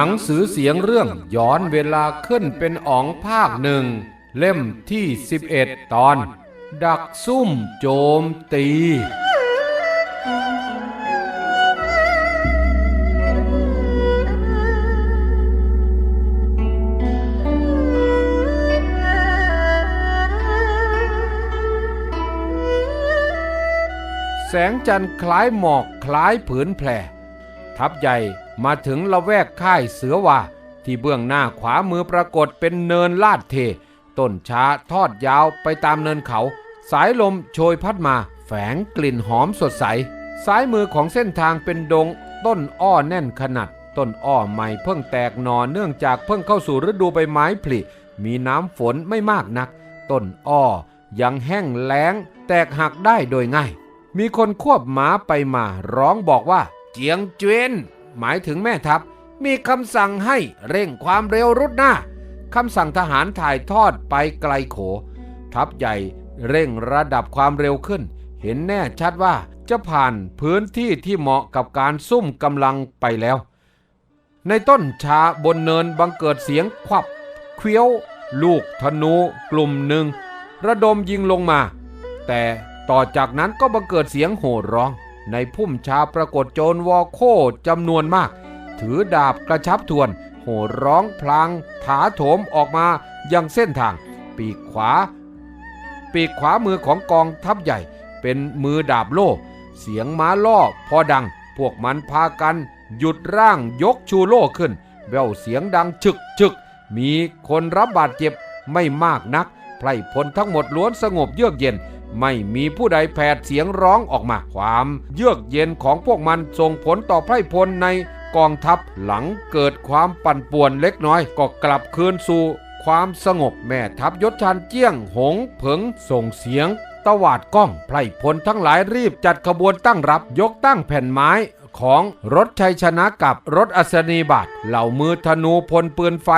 หนังสือเสียงเรื่องย้อนเวลาขึ้นเป็นอ๋องภาคหนึ่ง เล่มที่ 11 ตอน ดักซุ่มโจมตี แสงจันทร์คล้ายหมอกคล้ายผืนแผ่ทัพใหญ่ มาถึงละแวกค่ายเสือว่าที่เบื้องหน้าขวามือปรากฏเป็นเนินลาดเท ต้นช้าทอดยาวไปตามเนินเขา สายลมโชยพัดมา แฝงกลิ่นหอมสดใส ซ้ายมือของเส้นทางเป็นดง ต้นอ้อแน่นขนาดต้นอ้อใหม่เพิ่งแตกหนอเนื่องจากเพิ่งเข้าสู่ฤดูใบไม้ผลิ มีน้ำฝนไม่มากนัก ต้นอ้อยังแห้งแล้ง แตกหักได้โดยง่าย มีคนควบม้าไปมาร้องบอกว่า เจียงเจวน หมายถึงแม่ทัพ มีคำสั่งให้เร่งความเร็วรุดหน้าคำสั่งทหารถ่ายทอดไปไกลโข ทัพใหญ่เร่งระดับความเร็วขึ้น เห็นแน่ชัดว่าจะผ่านพื้นที่ที่เหมาะกับการซุ่มกำลังไปแล้ว ในต้นชาบนเนินบังเกิดเสียงควับเคี้ยว ลูกธนูกลุ่มหนึ่ง ระดมยิงลงมา แต่ต่อจากนั้นก็บังเกิดเสียงโห่ร้อง ในพุ่มชาปรากฏโจรวอโคจำนวนมาก ถือดาบกระชับทวน โห่ร้องพลางถาโถมออกมายังเส้นทาง ปีกขวา ปีกขวามือของกองทัพใหญ่ เป็นมือดาบโล่ เสียงม้าล่อพอดัง พวกมันพากัน หยุดร่างยกชูโล่ขึ้น แววเสียงดังฉึกฉึกมีคนรับบาดเจ็บไม่มากนักไพรพลทั้งหมดล้วนสงบเยือกเย็น ไม่มีผู้ใดแผดเสียงร้องออกมา ความเยือกเย็นของพวกมันส่งผลต่อไพร่พลในกองทัพหลังเกิดความปั่นป่วนเล็กน้อย ก็กลับคืนสู่ความสงบแม่ทัพยศชันเจี้ยงหงเผงส่งเสียง ตวาดก้องไพร่พลทั้งหลายรีบจัดขบวนตั้งรับยกตั้งแผ่นไม้ของรถชัยชนะกับรถอัศนีบาทเหล่ามือธนูพลปืนไฟ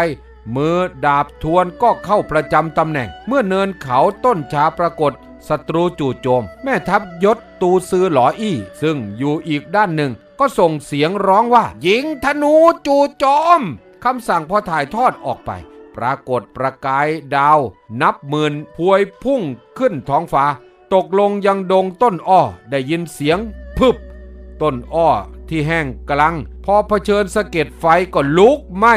มือดาบทวนก็เข้าประจำตำแหน่ง เมื่อเนินเขาต้นชาปรากฏ ศัตรูจู่โจม แม่ทัพยศตูซือหลออี้ ซึ่งอยู่อีกด้านหนึ่ง ก็ส่งเสียงร้องว่า ยิงธนูจู่โจมคำสั่งพอถ่ายทอดออกไป ปรากฏประกายดาว นับหมื่นพวยพุ่งขึ้นท้องฟ้า ตกลงยังดงต้นอ้อได้ยินเสียงพึบ ต้นอ้อที่แห้งกลัง พอเผชิญสะเก็ดไฟก็ลุกไหม้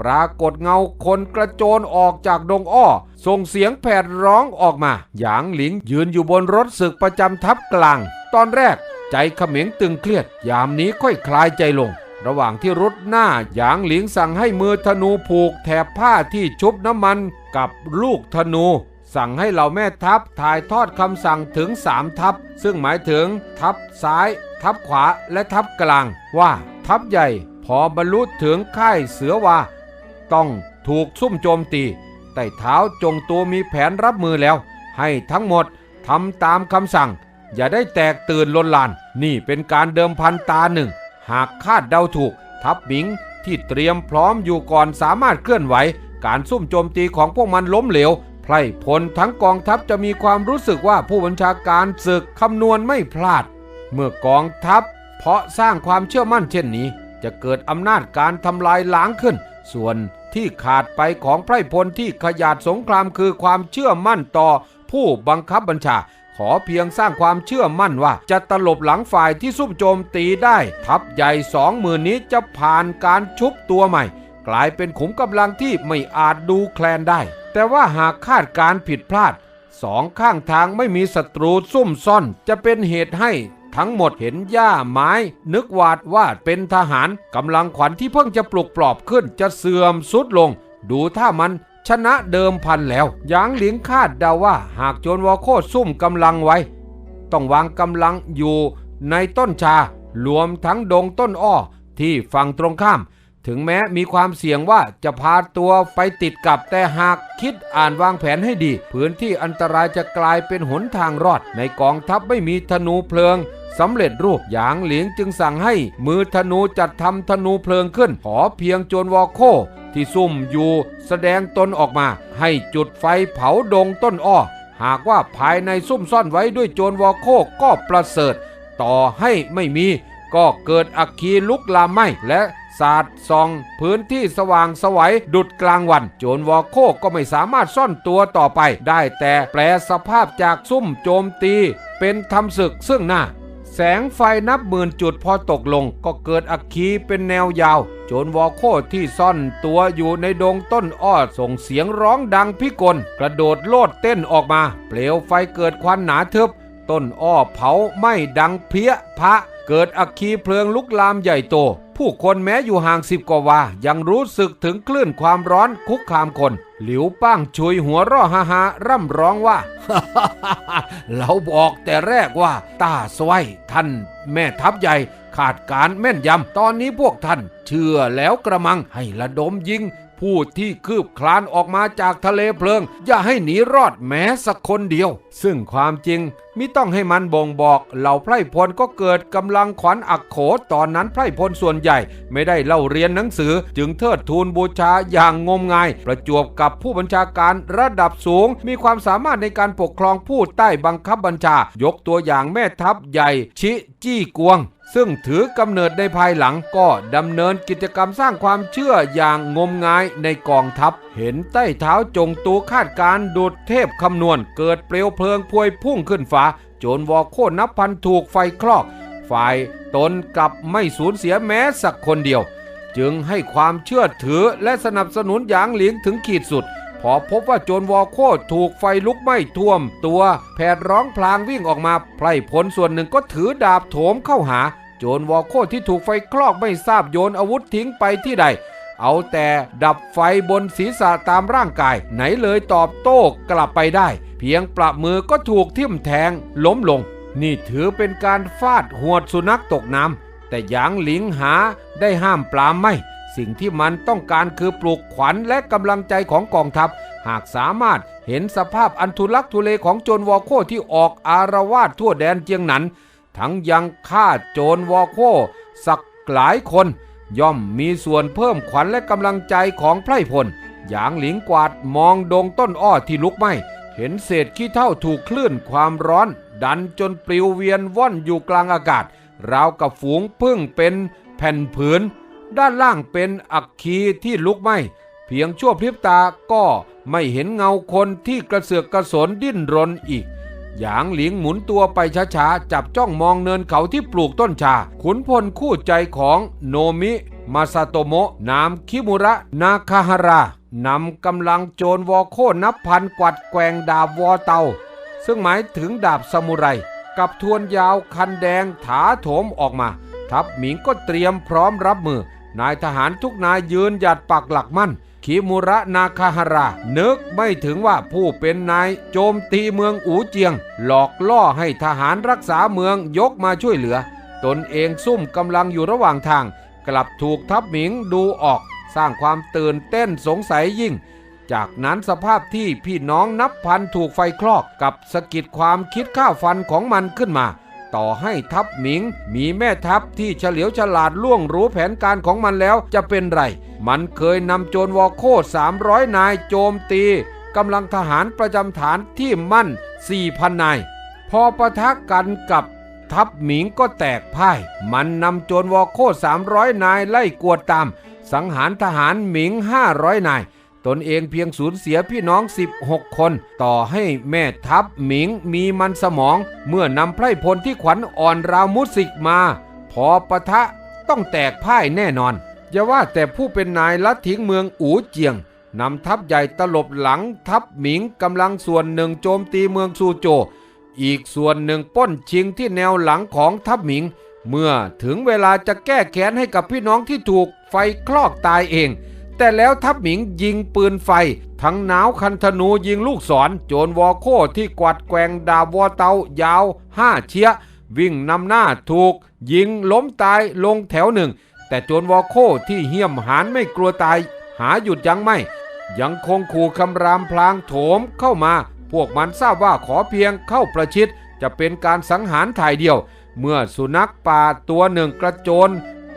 ปรากฏเงาคนกระโจนออกจากดงอ้อ ส่งเสียงแผดร้องออกมา หยางหลิงยืนอยู่บนรถศึกประจำทัพกลาง ตอนแรกใจเขม็งตึงเครียด ยามนี้ค่อยคลายใจลง ระหว่างที่รุดหน้าหยางหลิงสั่งให้มือธนูผูกแถบผ้าที่ชุบน้ำมันกับลูกธนู สั่งให้เหล่าแม่ทัพถ่ายทอดคำสั่งถึงสามทัพ ซึ่งหมายถึงทัพซ้าย ทัพขวาและทัพกลางว่าทัพใหญ่พอบรรลุถึงค่ายเสือวา ต้องถูกซุ่มโจมตีใต้เท้าจงตัวมีแผนรับมือแล้ว ให้ทั้งหมดทำตามคำสั่ง อย่าได้แตกตื่นลนลาน นี่เป็นการเดิมพันตาหนึ่ง หากคาดเดาถูก ทัพหมิงที่เตรียมพร้อมอยู่ก่อนสามารถเคลื่อนไหว การซุ่มโจมตีของพวกมันล้มเหลวไพร่พลทั้งกองทัพจะมีความรู้สึกว่าผู้บัญชาการศึกคำนวณไม่พลาด เมื่อกองทัพ เพาะสร้างความเชื่อมั่นเช่นนี้ จะเกิดอำนาจการทำลายล้างขึ้น ส่วนที่ขาดไปของไพรพลที่ขยาดสงครามคือความเชื่อมั่นต่อผู้บังคับบัญชา ขอเพียงสร้างความเชื่อมั่นว่า จะตลบหลังฝ่ายที่ซุ่มโจมตีได้ ทัพใหญ่สองหมื่นนี้จะผ่านการชุบตัวใหม่ กลายเป็นขุมกำลังที่ไม่อาจดูแคลนได้ แต่ว่าหากคาดการผิดพลาดสองข้างทางไม่มีศัตรูซุ่มซ่อนจะเป็นเหตุให้ ทั้งหมดเห็นหญ้าไม้ นึกวาดว่าเป็นทหารกำลังขวัญที่เพิ่งจะปลุกปลอบขึ้นจะเสื่อมสุดลง ดูถ้ามันชนะเดิมพันแล้วยางหลิงคาดเดาว่าหากโจนวอโคซุ่มกำลังไว้ ต้องวางกำลังอยู่ในต้นชารวมทั้งดงต้นอ้อที่ฝั่งตรงข้าม ถึงแม้มีความเสี่ยงว่าจะพาตัวไปติดกับแต่หากคิดอ่านวางแผนให้ดี พื้นที่อันตรายจะกลายเป็นหนทางรอด ในกองทัพไม่มีธนูเพลิง สำเร็จรูปหยางหลิงจึงสั่งให้มือธนูจัดทำธนูเพลิงขึ้น ขอเพียงโจนวอโคที่ซุ่มอยู่แสดงตนออกมา ให้จุดไฟเผาดงต้นอ้อ หากว่าภายในซุ่มซ่อนไว้ด้วยโจรวอโคก็ประเสริฐ ต่อให้ไม่มี ก็เกิดอัคคีลุกลามไหมและสาดส่องพื้นที่สว่างสวัยดุดกลางวัน โจรวอโคก็ไม่สามารถซ่อนตัวต่อไป ได้แต่แปลสภาพจากซุ่มโจมตี เป็นทำศึกซึ่งหน้า แสงไฟนับหมื่นจุดพอตกลงก็เกิดอัคคีเป็นแนวยาว โจรวอโคที่ซ่อนตัวอยู่ในดงต้นอ้อส่งเสียงร้องดังพิกล กระโดดโลดเต้นออกมา เปลวไฟเกิดควันหนาทึบ ต้นอ้อเผาไหม้ดังเพี้ยพระ เกิดอัคคีเพลิงลุกลามใหญ่โต ผู้คนแม้อยู่ห่างสิบกว่าวา ยังรู้สึกถึงคลื่นความร้อนคุกคามคน หลิวป้างชุยหัวร่อฮาฮาร่ำร้องว่า เราบอกแต่แรกว่าตาสวยท่านแม่ทัพใหญ่ขาดการแม่นยำ ตอนนี้พวกท่าน เชื่อแล้วกระมังให้ระดมยิงผู้ที่คืบคลานออกมาจากทะเลเพลิง อย่าให้หนีรอดแม้สักคนเดียว ซึ่งความจริงมิต้องให้มันบ่งบอก เหล่าไพร่พลก็เกิดกำลังขวัญอักโขตอนนั้นไพร่พลส่วนใหญ่ ไม่ได้เล่าเรียนหนังสือ จึงเทิดทูนบูชาอย่างงมงาย ประจวบกับผู้บัญชาการระดับสูง มีความสามารถในการปกครองผู้ใต้บังคับบัญชา ยกตัวอย่างแม่ทัพใหญ่ ชิจี้กวงซึ่งถือกำเนิดในภายหลังก็ดำเนินกิจกรรมสร้างความเชื่ออย่างงมงายในกองทัพ เห็นใต้เท้าจงตูคาดการดูดเทพคำนวณเกิดเปลวเพลิงพวยพุ่งขึ้นฟ้า โจรวอโค่นับพันถูกไฟคลอก ฝ่ายตนกลับไม่สูญเสียแม้สักคนเดียว จึงให้ความเชื่อถือและสนับสนุนหยางหลิงถึงขีดสุด พอพบว่าโจรวอโคถูกไฟลุกไหม้ท่วม ตัวแผดร้องพลางวิ่งออกมาไพร่พลส่วนหนึ่งก็ถือดาบโถมเข้าหา โจรวอโคที่ถูกไฟคลอกไม่ทราบโยนอาวุธทิ้งไปที่ใด เอาแต่ดับไฟบนศีรษะตามร่างกาย ไหนเลยตอบโต้กลับไปได้ เพียงประมือก็ถูกทิ่มแทงล้มลง นี่ถือเป็นการฟาดหวดสุนัขตกน้ำแต่หยางหลิงหาได้ห้ามปรามไม่ สิ่งที่มันต้องการคือปลุกขวัญและกำลังใจของกองทัพ หากสามารถเห็นสภาพอันทุลักทุเลของโจรวอโคที่ออกอารวาสทั่วแดนเจียงหนันทั้งยังฆ่าโจรวอโคสักหลายคน ย่อมมีส่วนเพิ่มขวัญและกำลังใจของไพร่พล หยางหลิงกวาดมองดงต้นอ้อที่ลุกไหมเห็นเศษขี้เท่าถูกคลื่นความร้อน ดันจนปลิวเวียนว่อนอยู่กลางอากาศ ราวกับฝูงพึ่งเป็นแผ่นผืน ด้านล่างเป็นอักคีที่ลุกไหมเพียงชั่วพริบตาก็ไม่เห็นเงาคนที่กระเสือกกระสนดิ้นรนอีก หยางหลิงหมุนตัวไปช้าๆ จับจ้องมองเนินเขาที่ปลูกต้นชา ขุนพลคู่ใจของโนมิมาซาโตโมะนามคิมุระ นาคาฮารานำกำลังโจรวอโคนับพันกวัดแกงดาบวอเตา ซึ่งหมายถึงดาบซามูไร กับทวนยาวคันแดงถาโถมออกมา ทัพหมิงก็เตรียมพร้อมรับมือ นายทหารทุกนายยืนหยัดปักหลักมั่น คิมุระนาคาฮารานึกไม่ถึงว่าผู้เป็นนายโจมตีเมืองอูเจียง หลอกล่อให้ทหารรักษาเมืองยกมาช่วยเหลือ ตนเองซุ่มกำลังอยู่ระหว่างทาง กลับถูกทัพหมิงดูออก สร้างความตื่นเต้นสงสัยยิ่ง จากนั้นสภาพที่พี่น้องนับพันถูกไฟคลอกกับสะกิดความคิดข้าวฟันของมันขึ้นมา ต่อให้ทัพหมิง มีแม่ทัพที่เฉลียวฉลาดล่วงรู้แผนการของมันแล้วจะเป็นไร มันเคยนำโจรวอโค300นายโจมตีกำลังทหารประจำฐานที่มั่น4,000นาย พอประทะกันกับทัพหมิงก็แตกพ่าย มันนำโจรวอโค300นายไล่กวดตาม สังหารทหารหมิง500นาย ตนเองเพียงสูญเสียพี่น้อง 16 คน ต่อให้แม่ทัพหมิงมีมันสมอง เมื่อนำไพร่พลที่ขวัญอ่อนราวมุสิกมา พอปะทะต้องแตกพ่ายแน่นอน อย่าว่าแต่ผู้เป็นนายลัดทิ้งเมืองอูเจียงนำทัพใหญ่ตลบหลังทัพหมิงกำลังส่วนหนึ่งโจมตีเมืองซูโจ อีกส่วนหนึ่งป้นชิงที่แนวหลังของทัพหมิง เมื่อถึงเวลาจะแก้แค้นให้กับพี่น้องที่ถูกไฟคลอกตายเอง แต่แล้วทัพหมิงยิงปืนไฟ ทั้งหนาวคันธนูยิงลูกศร โจรวอโคที่กวัดแกงดาบวอเตายาวห้าเชียวิ่งนำหน้าถูก ยิงล้มตายลงแถวหนึ่ง แต่โจรวอโคที่เหี้ยมหานไม่กลัวตาย หาหยุดยั้งไม่ ยังคงขู่คำรามพลางโถมเข้ามา พวกมันทราบว่าขอเพียงเข้าประชิด จะเป็นการสังหารถ่ายเดียว เมื่อสุนัขป่าตัวหนึ่งกระโจน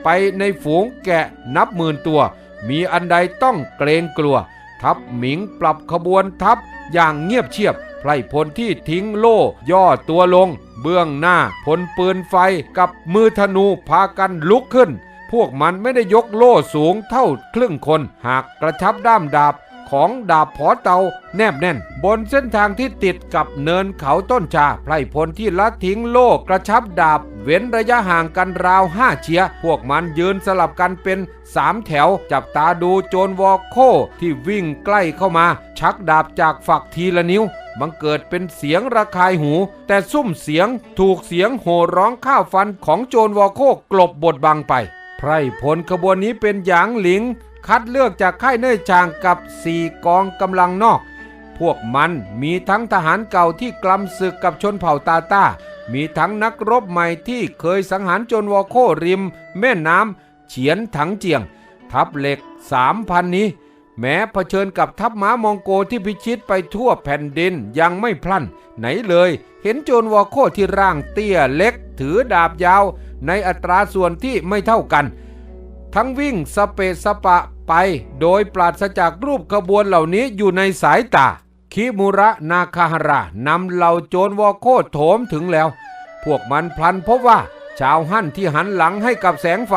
ไปในฝูงแกะนับหมื่นตัว มีอันใดต้องเกรงกลัว ทัพหมิงปรับขบวนทัพอย่างเงียบเชียบไพรพลที่ทิ้งโล่ย่อตัวลง เบื้องหน้าพลปืนไฟกับมือธนูพากันลุกขึ้น พวกมันไม่ได้ยกโล่สูงเท่าครึ่งคน หากกระชับด้ามดาบ ของดาบผอเตาแนบแน่น บนเส้นทางที่ติดกับเนินเขาต้นชา ไพรพลที่ละทิ้งโล่กระชับดาบ เว้นระยะห่างกันราวห้าเชีย พวกมันยืนสลับกันเป็นสามแถว จับตาดูโจรวอโคที่วิ่งใกล้เข้ามา ชักดาบจากฝักทีละนิ้วบังเกิดเป็นเสียงระคายหู แต่ซุ้มเสียงถูกเสียงโห่ร้องข้าวฟันของโจรวอโคกลบบทบังไป ไพรพลขบวนนี้เป็นหยางหลิง คัดเลือกจากค่ายเน่ยจางกับสี่กองกำลังนอก พวกมันมีทั้งทหารเก่าที่กลำศึกกับชนเผ่าตาตามีทั้งนักรบใหม่ที่เคยสังหารโจนวอโคริม แม่น้ำเฉียนถังเจียง ทัพเหล็กสามพันนี้ แม้เผชิญกับทัพม้ามองโกที่พิชิตไปทั่วแผ่นดินยังไม่พลัน ไหนเลยเห็นโจรวอโคที่ร่างเตี้ยเล็ก ถือดาบยาว ในอัตราส่วนที่ไม่เท่ากัน ทั้งวิ่งสเปสปะไป โดยปราศจากรูปขบวนเหล่านี้อยู่ในสายตา คิมุระนาคาฮารานำเหล่าโจรวอโคโถมถึงแล้ว พวกมันพลันพบว่า ชาวฮั่นที่หันหลังให้กับแสงไฟ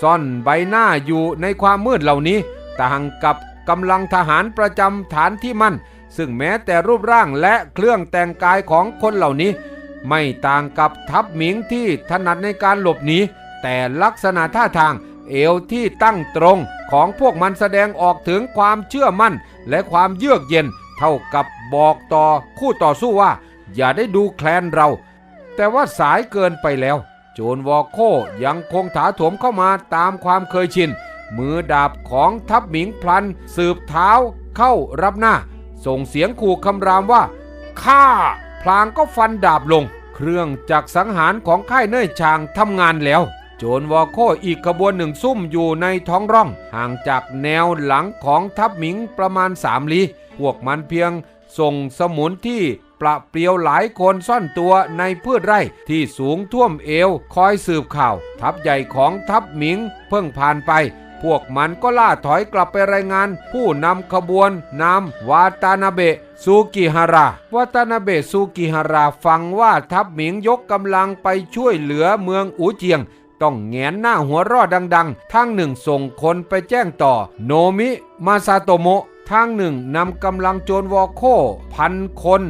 ซ่อนใบหน้าอยู่ในความมืดเหล่านี้ ต่างกับกำลังทหารประจำฐานที่มั่น ซึ่งแม้แต่รูปร่างและเครื่องแต่งกายของคนเหล่านี้ ไม่ต่างกับทัพหมิงที่ถนัดในการหลบหนีแต่ลักษณะท่าทาง เอวที่ตั้งตรงของพวกมันแสดงออกถึงความเชื่อมั่น และความเยือกเย็นเท่ากับบอกต่อคู่ต่อสู้ว่า อย่าได้ดูแคลนเรา แต่ว่าสายเกินไปแล้ว โจรวอโคยังคงถาถมเข้ามาตามความเคยชิน มือดาบของทัพหมิงพลัน สืบเท้าเข้ารับหน้า ส่งเสียงขู่คำรามว่าข้าพลางก็ฟันดาบลง เครื่องจักรสังหารของค่ายเน่ยชางทำงานแล้ว โจรวอโคอีกขบวนหนึ่งซุ่มอยู่ในท้องร่อง ห่างจากแนวหลังของทัพหมิงประมาณสามลี้พวกมันเพียงส่งสมุนที่ประเปรียวหลายคนซ่อนตัวในพืชไร่ที่สูงท่วมเอวคอยสืบข่าว ทัพใหญ่ของทัพหมิงเพิ่งผ่านไป พวกมันก็ล่าถอยกลับไปรายงาน ผู้นำขบวนนามวาตานาเบะซูกิฮาราวาตานาเบะซูกิฮาราฟังว่าทัพหมิงยกกำลังไปช่วยเหลือเมืองอูเจียง ต้องแงนหน้าหัวรอดดังๆ ทางหนึ่งส่งคนไปแจ้งต่อ โนมิมาซาโตโมะทางหนึ่งนำกำลังโจรวอโคพันคน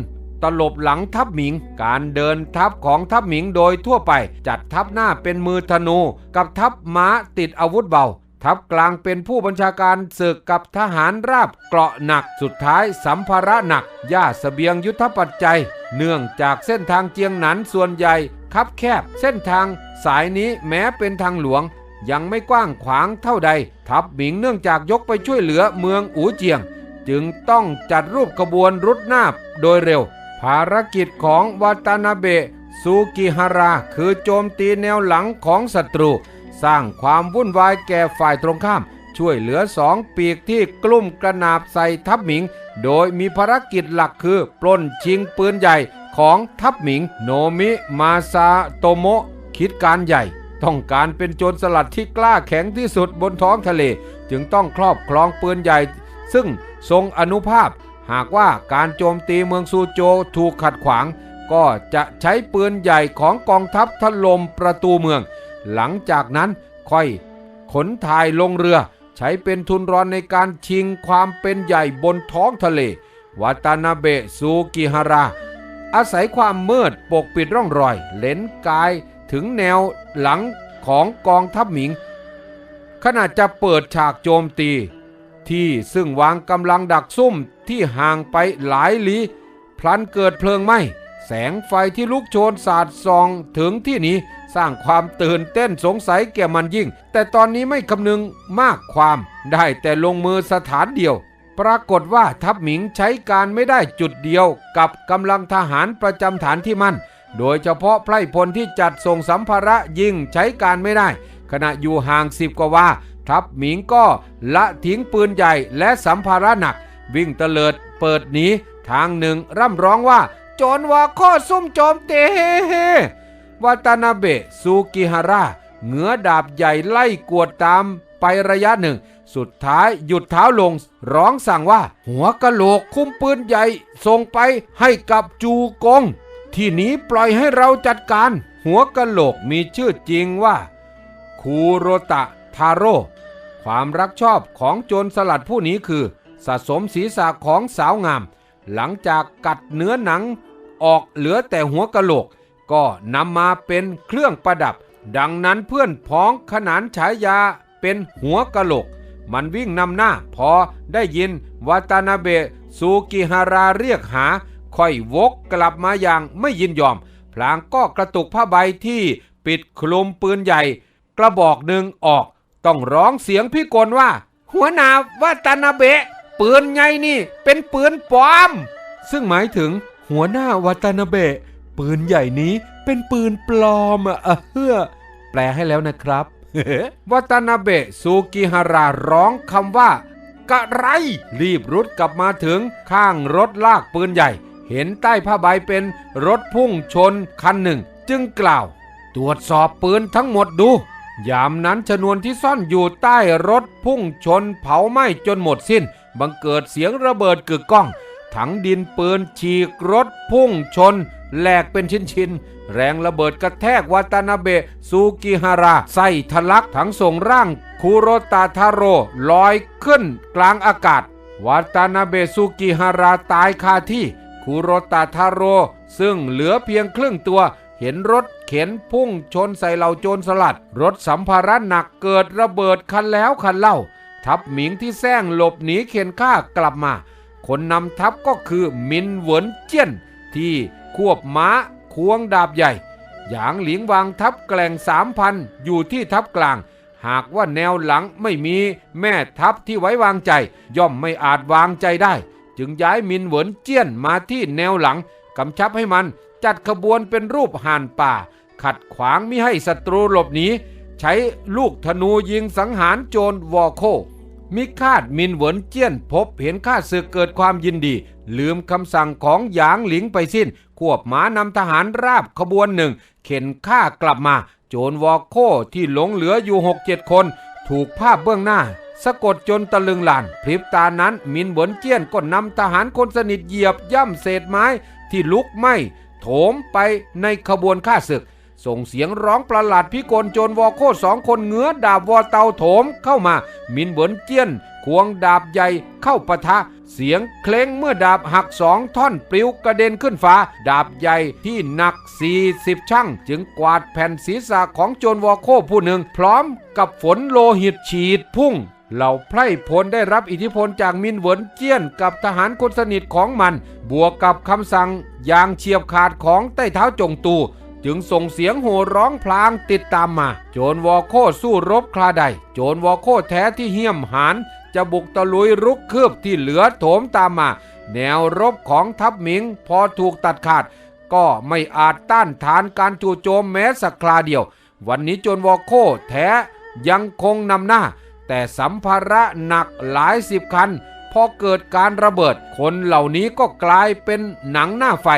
ตลบหลังทัพหมิง การเดินทัพของทัพหมิงโดยทั่วไป จัดทัพหน้าเป็นมือธนู กับทัพม้าติดอาวุธเบา ทัพกลางเป็นผู้บัญชาการศึกกับทหารราบเกราะหนักสุดท้ายสัมภาระหนักย่าสเสบียงยุทธปัจจัย เนื่องจากเส้นทางเจียงหนันส่วนใหญ่ คับแคบ เส้นทางสายนี้แม้เป็นทางหลวง ยังไม่กว้างขวางเท่าใด ทัพหมิงเนื่องจากยกไปช่วยเหลือเมืองอูเจียง จึงต้องจัดรูปขบวนรุดหน้าโดยเร็ว ภารกิจของวาตานาเบะซูกิฮาราคือโจมตีแนวหลังของศัตรู สร้างความวุ่นวายแก่ฝ่ายตรงข้าม ช่วยเหลือสองปีกที่กลุ่มกระนาบใส่ทัพหมิง โดยมีภารกิจหลักคือ ปล้นชิงปืนใหญ่ ของทัพหมิง โนมิมาซาโตโมะคิดการใหญ่ ต้องการเป็นโจรสลัดที่กล้าแข็งที่สุดบนท้องทะเล จึงต้องครอบครองปืนใหญ่ ซึ่งทรงอนุภาพ หากว่าการโจมตีเมืองซูโจถูกขัดขวาง ก็จะใช้ปืนใหญ่ของกองทัพถล่มประตูเมือง หลังจากนั้นค่อยขนถ่ายลงเรือ ใช้เป็นทุนรอนในการชิงความเป็นใหญ่บนท้องทะเลวาตานาเบะซูกิฮารา อาศัยความมืดปกปิดร่องรอย เลนกายถึงแนวหลังของกองทัพหมิง ขณะจะเปิดฉากโจมตี ที่ซึ่งวางกำลังดักซุ่มที่ห่างไปหลายลี้พลันเกิดเพลิงไหม้แสงไฟที่ลุกโชนสาดส่องถึงที่นี้สร้างความตื่นเต้นสงสัยแก่มันยิ่ง แต่ตอนนี้ไม่คำนึงมากความได้แต่ลงมือสถานเดียว ปรากฏว่าทัพหมิงใช้การไม่ได้จุดเดียวกับกำลังทหารประจำฐานที่มั่น โดยเฉพาะไพร่พลที่จัดส่งสัมภาระยิ่งใช้การไม่ได้ ขณะอยู่ห่างสิบกว่าว่า ทัพหมิงก็ละทิ้งปืนใหญ่และสัมภาระหนัก วิ่งเตลิดเปิดหนีทางหนึ่งร่ำร้องว่าโจรว่าข้อซุ่มโจมเตเฮวาตานาเบะซูกิฮาระเหงือดาบใหญ่ไล่กวดตามไประยะหนึ่ง สุดท้ายหยุดเท้าลง ร้องสั่งว่า หัวกะโหลกคุ้มปืนใหญ่ ส่งไปให้กับจูกง ที่นี้ปล่อยให้เราจัดการ หัวกะโหลกมีชื่อจริงว่า คูโรตะทาโร่ความรักชอบของโจรสลัดผู้นี้คือ สะสมศีรษะของสาวงาม หลังจากกัดเนื้อหนัง ออกเหลือแต่หัวกะโหลก ก็นำมาเป็นเครื่องประดับ ดังนั้นเพื่อนพ้องขนานฉายาเป็นหัวกะโหลก มันวิ่งนำหน้า พอได้ยินวาตานาเบะซูกิฮาราเรียกหา ค่อยวกกลับมาอย่างไม่ยินยอม พลางก็กระตุกผ้าใบที่ปิดคลุมปืนใหญ่ กระบอกหนึ่งออก ต้องร้องเสียงพี่กลว่า หัวหน้าวาตานาเบะ ปืนไงนี่ เป็นปืนปลอม ซึ่งหมายถึงหัวหน้าวาตานาเบะ ปืนใหญ่นี้เป็นปืนปลอมอะอะเฮ้อแปลให้แล้วนะครับ วาตนาเบะซูกิฮาราร้องคำว่ากะไร รีบรุดกลับมาถึงข้างรถลากปืนใหญ่ เห็นใต้ผ้าใบเป็นรถพุ่งชนคันหนึ่ง จึงกล่าว ตรวจสอบปืนทั้งหมดดู ยามนั้นชนวนที่ซ่อนอยู่ใต้รถพุ่งชนเผาไหม้จนหมดสิ้น บังเกิดเสียงระเบิดกึกก้อง ถังดินปืนฉีกรถพุ่งชน แหลกเป็นชิ้นๆ แรงระเบิดกระแทกวาตานาเบะซูกิฮาราไส้ทะลักทั้งส่งร่างคูโรตาทาโร่ลอยขึ้นกลางอากาศ วาตานาเบะซูกิฮาราตายคาที่คูโรตาทาโร่ซึ่งเหลือเพียงครึ่งตัวเห็นรถเข็นพุ่งชนใส่เหล่าโจรสลัด รถสัมภาระหนักเกิดระเบิดคันแล้วคันเล่า ทัพหมิงที่แซงหลบหนีเข็นฆ่ากลับมา คนนำทัพก็คือมินเหวินเจี้ยนที่ ควบม้า ควงดาบใหญ่ หยางหลิงวางทัพแกล่งสามพันอยู่ที่ทัพกลาง หากว่าแนวหลังไม่มีแม่ทัพที่ไว้วางใจ ย่อมไม่อาจวางใจได้ จึงย้ายมินเหวินเจี้ยนมาที่แนวหลังกำชับให้มันจัดขบวนเป็นรูปห่านป่า ขัดขวางมิให้ศัตรูหลบหนีใช้ลูกธนูยิงสังหารโจรวอโค มิคาดมินเหวินเจี้ยนพบเห็นข้าศึกเกิดความยินดี ลืมคำสั่งของหยางหลิงไปสิ้น ควบหมานำทหารราบขบวนหนึ่ง เข็นฆ่ากลับมา โจรวอโคที่หลงเหลืออยู่หกเจ็ดคน ถูกภาพเบื้องหน้า สะกดจนตะลึงหลาน พริบตานั้นมินเหวินเจี้ยนก็นำทหารคนสนิทเหยียบย่ำเศษไม้ที่ลุกไหม้โถมไปในขบวนฆ่าศึก ส่งเสียงร้องประหลาดพิกลโจรวอโคสองคนเงื้อดาบวอเตาโถมเข้ามา มินเหวินเจี้ยน ควงดาบใหญ่เข้าปะทะ เสียงเคล้งเมื่อดาบหักสองท่อนปลิวกระเด็นขึ้นฟ้า ดาบใหญ่ที่หนัก 40 ช่าง จึงกวาดแผ่นศีรษะของโจรวอโคผู้หนึ่ง พร้อมกับฝนโลหิตฉีดพุ่งเหล่าไพร่พลได้รับอิทธิพลจากมินเหวินเจี้ยนกับทหารคนสนิทของมัน บวกกับคำสั่งอย่างเฉียบขาดของใต้เท้าจงตู จึงส่งเสียงโห่ร้องพลางติดตามมา โจรวอโคสู้รบคลาใด โจรวอโคแท้ที่เหี้ยมหานจะบุกตะลุยรุกคืบที่เหลือโถมตามมา แนวรบของทัพหมิงพอถูกตัดขาด ก็ไม่อาจต้านทานการจู่โจมแม้สักคราเดียว วันนี้โจรวอโคแท้ยังคงนำหน้า แต่สัมภาระหนักหลายสิบคันพอเกิดการระเบิด คนเหล่านี้ก็กลายเป็นหนังหน้าไฟ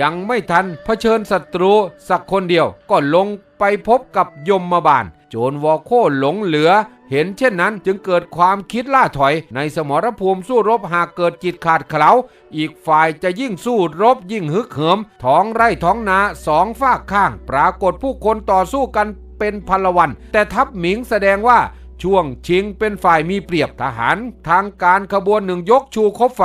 ยังไม่ทันเผชิญศัตรูสักคนเดียวก็ลงไปพบกับยมมาบาล โจรวอโคหลงเหลือ เห็นเช่นนั้นจึงเกิดความคิดล่าถอย ในสมรภูมิสู้รบหากเกิดจิตขาดเขลาอีกฝ่ายจะยิ่งสู้รบยิ่งฮึกเหิม ท้องไร่ท้องนาสองฝากข้าง ปรากฏผู้คนต่อสู้กันเป็นพลวัน แต่ทัพหมิงแสดงว่าช่วงชิงเป็นฝ่ายมีเปรียบทหาร ทางการขบวนหนึ่งยกชูคบไฟ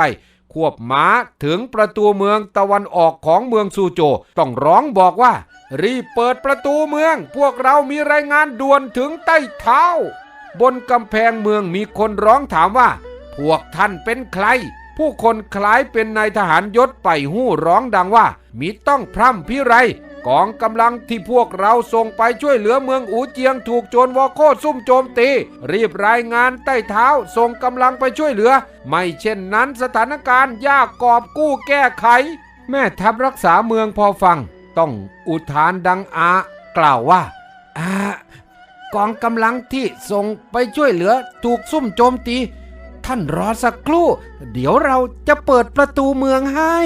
ควบม้าถึงประตูเมืองตะวันออกของเมืองซูโจ ต้องร้องบอกว่า รีบเปิดประตูเมือง พวกเรามีรายงานด่วนถึงใต้เท้า บนกำแพงเมืองมีคนร้องถามว่า พวกท่านเป็นใคร ผู้คนคล้ายเป็นนายทหารยศไปหู้ร้องดังว่ามีต้องพร่ำพิไร กองกำลังที่พวกเราส่งไปช่วยเหลือเมืองอูเจียงถูกโจรวอโคซุ่มโจมตี รีบรายงานใต้เท้าส่งกำลังไปช่วยเหลือ ไม่เช่นนั้นสถานการณ์ยากกอบกู้แก้ไข แม่ทัพรักษาเมืองพอฟัง ต้องอุทานดังอา กล่าวว่าอากองกำลังที่ส่งไปช่วยเหลือถูกซุ่มโจมตี ท่านรอสักครู่ เดี๋ยวเราจะเปิดประตูเมืองให้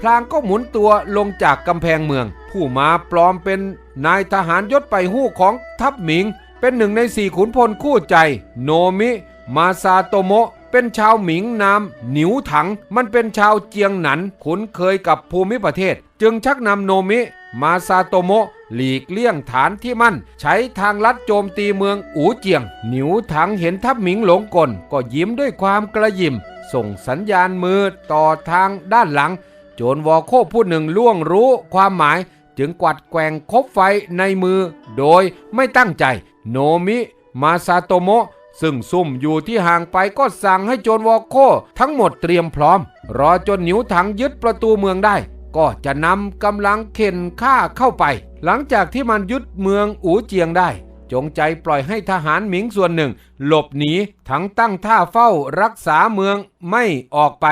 พลางก็หมุนตัวลงจากกำแพงเมือง ผู้มาปลอมเป็นนายทหารยศไปหู้ของทัพหมิง เป็นหนึ่งในสี่ขุนพลคู่ใจ โนมิ มาซาโตโมะเป็นชาวหมิงนามหนิวถัง มันเป็นชาวเจียงหนันคุ้นเคยกับภูมิประเทศ จึงชักนำโนมิ มาซาโตโมะหลีกเลี่ยงฐานที่มั่น ใช้ทางลัดโจมตีเมืองอูเจียง หนิวถังเห็นทัพหมิงหลงกล ก็ยิ้มด้วยความกระยิมส่งสัญญาณมือต่อทางด้านหลัง โจนวอโคผู้หนึ่งล่วงรู้ความหมายจึงกวัดแกว่งคบไฟในมือ โดยไม่ตั้งใจ โนมิมาซาโตโมะซึ่งซุ่มอยู่ที่ห่างไปก็สั่งให้โจนวอโคทั้งหมดเตรียมพร้อม รอจนหนิวถังยึดประตูเมืองได้ ก็จะนำกำลังเข็นฆ่าเข้าไป หลังจากที่มันยึดเมืองอูเจียงได้ จงใจปล่อยให้ทหารหมิงส่วนหนึ่ง หลบหนีทั้งตั้งท่าเฝ้ารักษาเมืองไม่ออกไป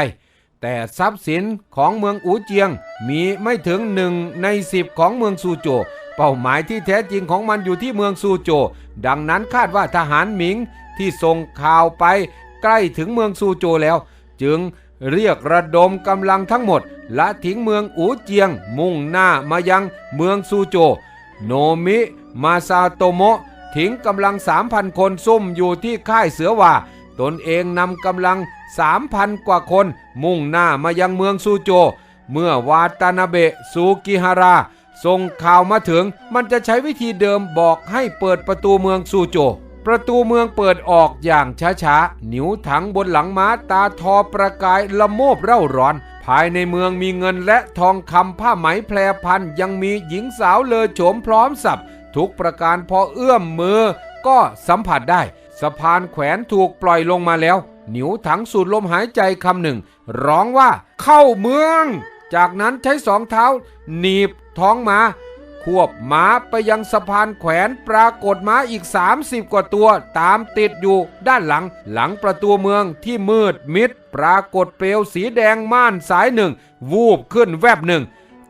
แต่ทรัพย์สินของเมืองอูเจียงมีไม่ถึงหนึ่งในสิบของเมืองซูโจวเป้าหมายที่แท้จริงของมันอยู่ที่เมืองซูโจวดังนั้นคาดว่าทหารหมิงที่ส่งข่าวไปใกล้ถึงเมืองซูโจวแล้ว จึงเรียกระดมกำลังทั้งหมดละทิ้งเมืองอูเจียง มุ่งหน้ามายังเมืองซูโจวโนมิมาซาโตโมะทิ้งกำลัง3,000คนซุ่มอยู่ที่ค่ายเสือว่า ตนเองนำกำลัง 3,000 กว่าคน มุ่งหน้ามายังเมืองซูโจ เมื่อวาตานาเบะซูกิฮาราส่งข่าวมาถึง มันจะใช้วิธีเดิมบอกให้เปิดประตูเมืองซูโจ ประตูเมืองเปิดออกอย่างช้าๆ หนิวถังบนหลังม้าตาทอประกายละโมบเร่าร้อน ภายในเมืองมีเงินและทองคำผ้าไหมแพรพันยังมีหญิงสาวเลอโฉมพร้อมสับ ทุกประการพอเอื้อมมือก็สัมผัสได้ สะพานแขวนถูกปล่อยลงมาแล้ว หนิวถังสูดลมหายใจคำหนึ่ง ร้องว่าเข้าเมือง จากนั้นใช้สองเท้า หนีบท้องม้า ควบม้าไปยังสะพานแขวนปรากฏม้าอีก 30 กว่าตัว ตามติดอยู่ด้านหลัง หลังประตูเมืองที่มืดมิด ปรากฏเปลวสีแดงม่านสายหนึ่ง วูบขึ้นแวบหนึ่ง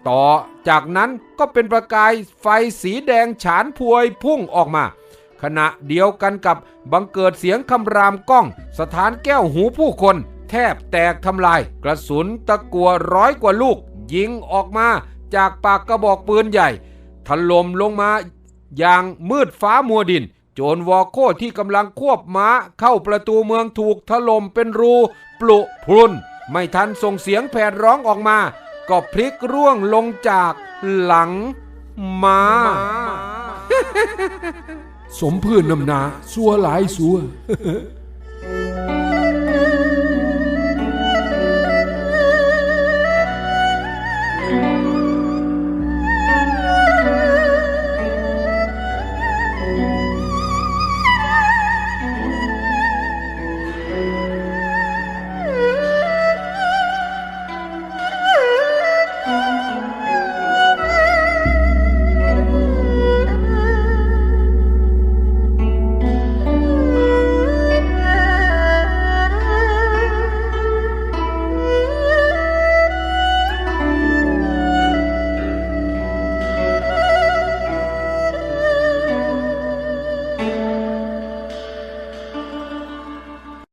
ต่อจากนั้นก็เป็นประกายไฟสีแดงฉานพวยพุ่งออกมา ขณะเดียวกันกับบังเกิดเสียงคำรามก้อง สถานแก้วหูผู้คน แทบแตกทำลาย กระสุนตะกัวร้อยกว่าลูก ยิงออกมาจากปากกระบอกปืนใหญ่ ถล่มลงมาอย่างมืดฟ้ามัวดิน โจรวอโคที่กำลังควบม้าเข้าประตูเมืองถูกถล่มเป็นรู ปลุพรุน ไม่ทันส่งเสียงแผดร้องออกมา ก็พลิกร่วงลงจากหลังม้า สมเพื่อนนำนาสัวหลายสัว